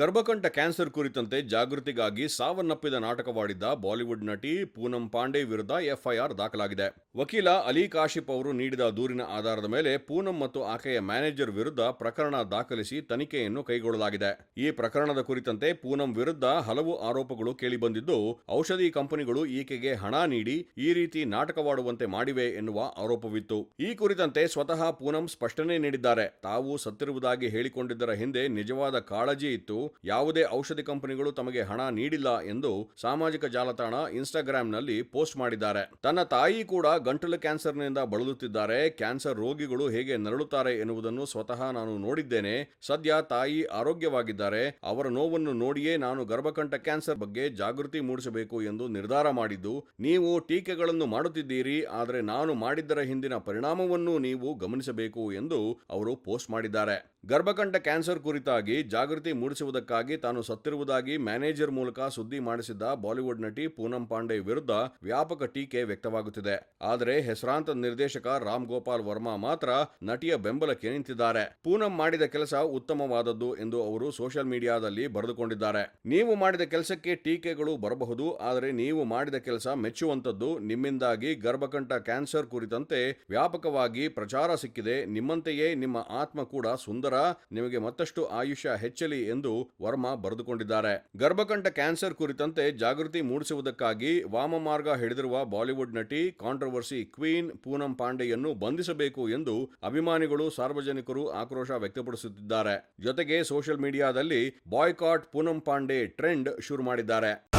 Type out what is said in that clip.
ಗರ್ಭಕಂಠ cancer ಕುರಿತಂತೆ ಜಾಗೃತಿಗಾಗಿ ಸಾವನ್ನಪ್ಪಿದ ನಾಟಕವಾಡಿದ್ದ ಬಾಲಿವುಡ್ ನಟಿ ಪೂನಂ ಪಾಂಡೆ ವಿರುದ್ಧ ಎಫ್ಐಆರ್ ದಾಖಲಾಗಿದೆ. ವಕೀಲ ಅಲಿ ಕಾಶಿಪ್ ಅವರು ನೀಡಿದ ದೂರಿನ ಆಧಾರದ ಮೇಲೆ ಪೂನಂ ಮತ್ತು ಆಕೆಯ ಮ್ಯಾನೇಜರ್ ವಿರುದ್ಧ ಪ್ರಕರಣ ದಾಖಲಿಸಿ ತನಿಖೆಯನ್ನು ಕೈಗೊಳ್ಳಲಾಗಿದೆ. ಈ ಪ್ರಕರಣದ ಕುರಿತಂತೆ ಪೂನಂ ವಿರುದ್ಧ ಹಲವು ಆರೋಪಗಳು ಕೇಳಿಬಂದಿದ್ದು, ಔಷಧಿ ಕಂಪನಿಗಳು ಈಕೆಗೆ ಹಣ ನೀಡಿ ಈ ರೀತಿ ನಾಟಕವಾಡುವಂತೆ ಮಾಡಿವೆ ಎನ್ನುವ ಆರೋಪವಿತ್ತು. ಈ ಕುರಿತಂತೆ ಸ್ವತಃ ಪೂನಂ ಸ್ಪಷ್ಟನೆ ನೀಡಿದ್ದಾರೆ. ತಾವು ಸತ್ತಿರುವುದಾಗಿ ಹೇಳಿಕೊಂಡಿದ್ದರ ಹಿಂದೆ ನಿಜವಾದ ಕಾಳಜಿ ಇತ್ತು. ಯಾವುದೇ ಔಷಧಿ ಕಂಪನಿಗಳು ತಮಗೆ ಹಣ ನೀಡಿಲ್ಲ ಎಂದು ಸಾಮಾಜಿಕ ಜಾಲತಾಣ ಇನ್ಸ್ಟಾಗ್ರಾಂನಲ್ಲಿ ಪೋಸ್ಟ್ ಮಾಡಿದ್ದಾರೆ. ತನ್ನ ತಾಯಿ ಕೂಡ ಗಂಟಲು ಕ್ಯಾನ್ಸರ್ನಿಂದ ಬಳಲುತ್ತಿದ್ದಾರೆ. ಕ್ಯಾನ್ಸರ್ ರೋಗಿಗಳು ಹೇಗೆ ನರಳುತ್ತಾರೆ ಎನ್ನುವುದನ್ನು ಸ್ವತಃ ನಾನು ನೋಡಿದ್ದೇನೆ. ಸದ್ಯ ತಾಯಿ ಆರೋಗ್ಯವಾಗಿದ್ದಾರೆ. ಅವರ ನೋವನ್ನು ನೋಡಿಯೇ ನಾನು ಗರ್ಭಕಂಠ ಕ್ಯಾನ್ಸರ್ ಬಗ್ಗೆ ಜಾಗೃತಿ ಮೂಡಿಸಬೇಕು ಎಂದು ನಿರ್ಧಾರ ಮಾಡಿದ್ದು, ನೀವು ಟೀಕೆಗಳನ್ನು ಮಾಡುತ್ತಿದ್ದೀರಿ, ಆದರೆ ನಾನು ಮಾಡಿದ್ದರ ಹಿಂದಿನ ಪರಿಣಾಮವನ್ನು ನೀವು ಗಮನಿಸಬೇಕು ಎಂದು ಅವರು ಪೋಸ್ಟ್ ಮಾಡಿದ್ದಾರೆ. ಗರ್ಭಕಂಠ ಕ್ಯಾನ್ಸರ್ ಕುರಿತಾಗಿ ಜಾಗೃತಿ ಮೂಡಿಸುವುದಕ್ಕಾಗಿ ತಾನು ಸತ್ತಿರುವುದಾಗಿ ಮ್ಯಾನೇಜರ್ ಮೂಲಕ ಸುದ್ದಿ ಮಾಡಿಸಿದ್ದ ಬಾಲಿವುಡ್ ನಟಿ ಪೂನಂ ಪಾಂಡೆ ವಿರುದ್ಧ ವ್ಯಾಪಕ ಟೀಕೆ ವ್ಯಕ್ತವಾಗುತ್ತಿದೆ. ಆದರೆ ಹೆಸರಾಂತ ನಿರ್ದೇಶಕ ರಾಮ್ ಗೋಪಾಲ್ ವರ್ಮಾ ಮಾತ್ರ ನಟಿಯ ಬೆಂಬಲಕ್ಕೆ ನಿಂತಿದ್ದಾರೆ. ಪೂನಂ ಮಾಡಿದ ಕೆಲಸ ಉತ್ತಮವಾದದ್ದು ಎಂದು ಅವರು ಸೋಷಿಯಲ್ ಮೀಡಿಯಾದಲ್ಲಿ ಬರೆದುಕೊಂಡಿದ್ದಾರೆ. ನೀವು ಮಾಡಿದ ಕೆಲಸಕ್ಕೆ ಟೀಕೆಗಳು ಬರಬಹುದು, ಆದರೆ ನೀವು ಮಾಡಿದ ಕೆಲಸ ಮೆಚ್ಚುವಂತದ್ದು ನಿಮ್ಮಿಂದಾಗಿ ಗರ್ಭಕಂಠ ಕ್ಯಾನ್ಸರ್ ಕುರಿತಂತೆ ವ್ಯಾಪಕವಾಗಿ ಪ್ರಚಾರ ಸಿಕ್ಕಿದೆ. ನಿಮ್ಮಂತೆಯೇ ನಿಮ್ಮ ಆತ್ಮ ಕೂಡ ಸುಂದರ ನಿಮಗೆ ಮತ್ತಷ್ಟು ಆಯುಷ್ಯ ಹೆಚ್ಚಲಿ ಎಂದು ವರ್ಮಾ ಬರೆದುಕೊಂಡಿದ್ದಾರೆ. ಗರ್ಭಕಂಠ ಕ್ಯಾನ್ಸರ್ ಕುರಿತಂತೆ ಜಾಗೃತಿ ಮೂಡಿಸುವುದಕ್ಕಾಗಿ ವಾಮಮಾರ್ಗ ಹಿಡಿದಿರುವ ಬಾಲಿವುಡ್ ನಟಿ ಕಾಂಟ್ರವರ್ಸಿ ಕ್ವೀನ್ ಪೂನಂ ಪಾಂಡೆಯನ್ನು ಬಂಧಿಸಬೇಕು ಎಂದು ಅಭಿಮಾನಿಗಳು ಸಾರ್ವಜನಿಕರು ಆಕ್ರೋಶ ವ್ಯಕ್ತಪಡಿಸುತ್ತಿದ್ದಾರೆ. ಜೊತೆಗೆ ಸೋಷಿಯಲ್ ಮೀಡಿಯಾದಲ್ಲಿ ಬಾಯ್ಕಾಟ್ ಪೂನಂ ಪಾಂಡೆ ಟ್ರೆಂಡ್ ಶುರು ಮಾಡಿದ್ದಾರೆ.